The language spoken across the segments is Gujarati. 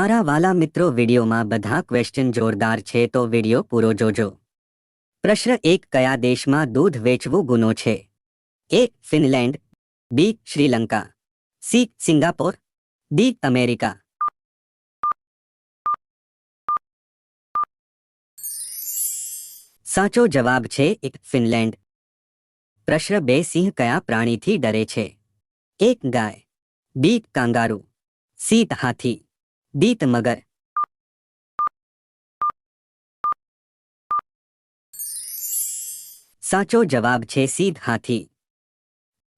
મારા વાલા મિત્રો વિડીયોમાં બધા ક્વેશ્ચન જોરદાર છે તો વિડીયો પૂરો જોજો પ્રશ્ન એક કયા દેશમાં દૂધ વેચવું ગુનો છે A Finland B Sri Lanka C Singapore D America સાચો જવાબ છે એક ફિનલેન્ડ પ્રશ્ન બે સિંહ કયા પ્રાણીથી ડરે છે એક ગાય બી કાંગારુ સી હાથી बीत मगर साचो जवाब छे सीध हाथी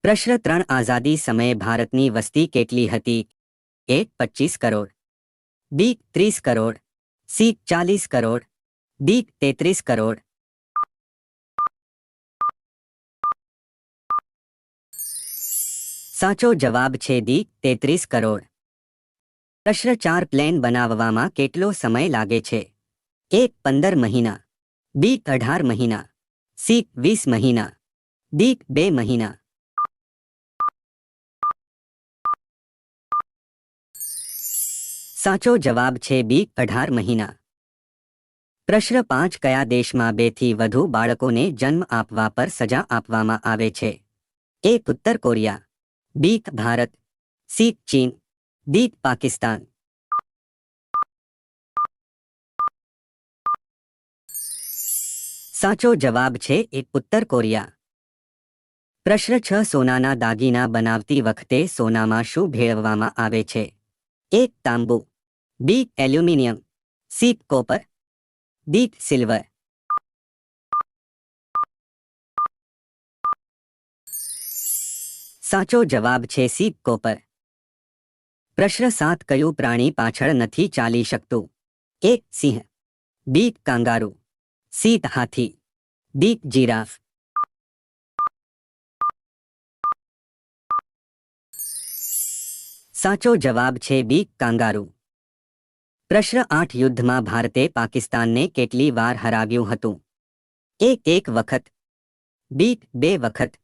प्रश्न त्रण आजादी समय भारत की वस्ती के हती? एक पच्चीस करोड़ बी तीस करोड़ सी चालीस करोड़ डी तेतरीस करोड़ साचो जवाब छे दी तेतरीस करोड़ પ્રશ્ન 4 પ્લાન બનાવવામાં કેટલો સમય લાગે છે A 15 મહિના B 18 મહિના C 20 મહિના D 2 મહિના સાચો જવાબ છે B 18 મહિના પ્રશ્ન 5 કયા દેશમાં બે થી વધુ બાળકોને જન્મ આપવા પર સજા આપવામાં આવે છે A ઉત્તર કોરિયા B ભારત C ચીન beat Pakistan. સાચો જવાબ છે એ ઉત્તર કોરિયા પ્રશ્ન છ સોનાના દાગીના બનાવતી વખતે સોનામાં શું ભેળવવામાં આવે છે એક તાંબુ B aluminium C copper D silver સાચો જવાબ છે સી કોપર प्रश्न सात कयो प्राणी पाचड़ नहीं चाली सकत एक सिंह बी कांगारू सी हाथी डी जीराफ साचो जवाब छे बी कांगारू प्रश्न आठ युद्ध में भारत पाकिस्तान ने केटली वार हराव्यू एक एक वक्त बीक बे वक्त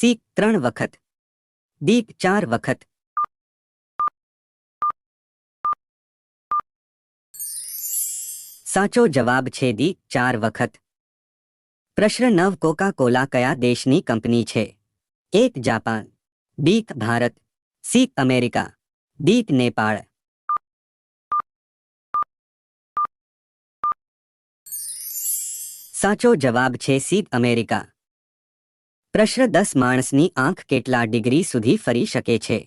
सी त्रण वक्त दीक चार वक्त સાચો જવાબ છે D 4 વખત પ્રશ્ન 9 કોકાકોલા કયા દેશની કંપની છે A Japan B Bharat C America D Nepal સાચો જવાબ છે C અમેરિકા પ્રશ્ન 10 માણસની આંખ કેટલા ડિગ્રી સુધી ફરી શકે છે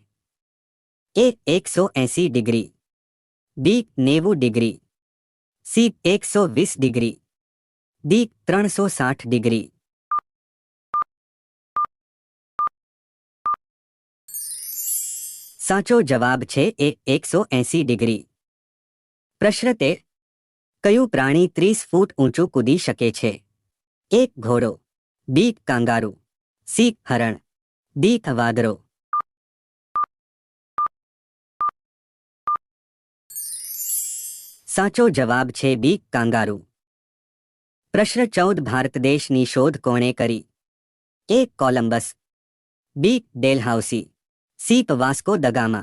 A 180 degree B 90 degree C એકસો વીસ ડિગ્રી ડી ત્રણસો સાઠ ડિગ્રી સાચો જવાબ છે એ એકસો એસી ડિગ્રી પ્રશ્ન તે કયું પ્રાણી ત્રીસ ફૂટ ઊંચું કૂદી શકે છે એક ઘોડો બી કાંગારૂ સી હરણ ડી વાદરો साचो जवाब छे बी कांगारू प्रश्न चौदह भारत देश की शोध कोणे करी B Dalhousie C Vasco da Gama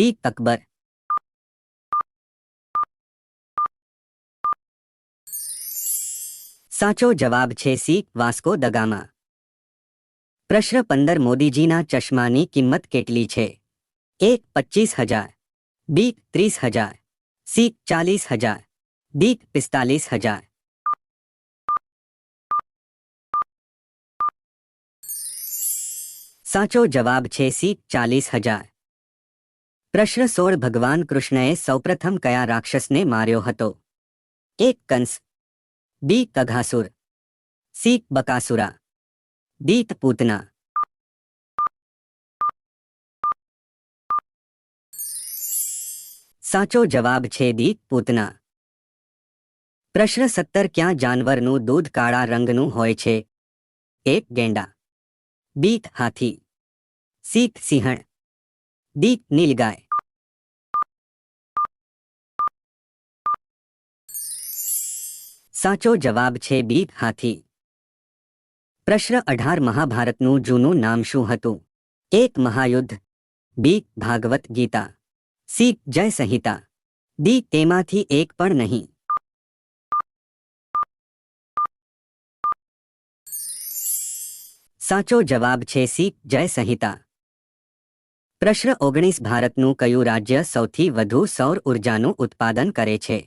D Akbar साचो जवाब छे सी वास्को दगामा प्रश्न पंदर मोदी जी ना चश्मा की किमत केटली छे एक पच्चीस हजार बी तीस हजार सी चालीस हजार डी पिस्तालीस हजार साचो जवाब छे सी चालीस हजार प्रश्न सोल भगवान कृष्णए सौप्रथम कया राक्षस ने मार्यो हतो? एक कंस बी कघासुर सी बकासुरा दीत पूतना સાચો જવાબ છે દી પૂતના પ્રશ્ન સત્તર ક્યાં જાનવરનું દૂધ કાળા રંગનું હોય છે એક ગેંડા બી હાથી સી સિંહણ દીક નીલગાય સાચો જવાબ છે બી હાથી પ્રશ્ન અઢાર મહાભારતનું જૂનું નામ શું હતું એક મહાયુદ્ધ બી ભાગવત ગીતા सी जय संहिता डी तेमा थी एक पर नहीं साचो जवाब छे सी जय संहिता प्रश्न ओगणीस भारत न क्यू राज्य सौ सौर ऊर्जा उत्पादन करे छे?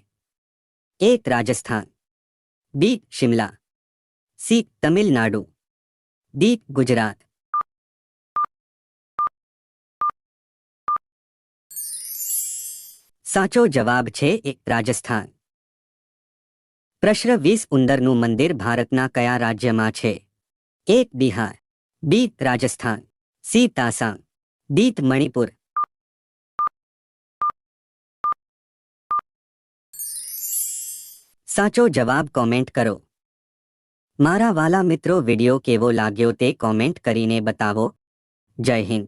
एक Rajasthan B Shimla C Tamil Nadu D Gujarat સાચો જવાબ છે રાજસ્થાન પ્રશ્ન વીસ ઉંદરનું મંદિર ભારતના કયા રાજ્યમાં છે એક બિહાર બી રાજસ્થાન સી તાસાંગ દીત મણિપુર સાચો જવાબ કોમેન્ટ કરો મારા વાલા મિત્રો વિડિયો કેવો લાગ્યો તે કોમેન્ટ કરીને બતાવો જય હિન્દ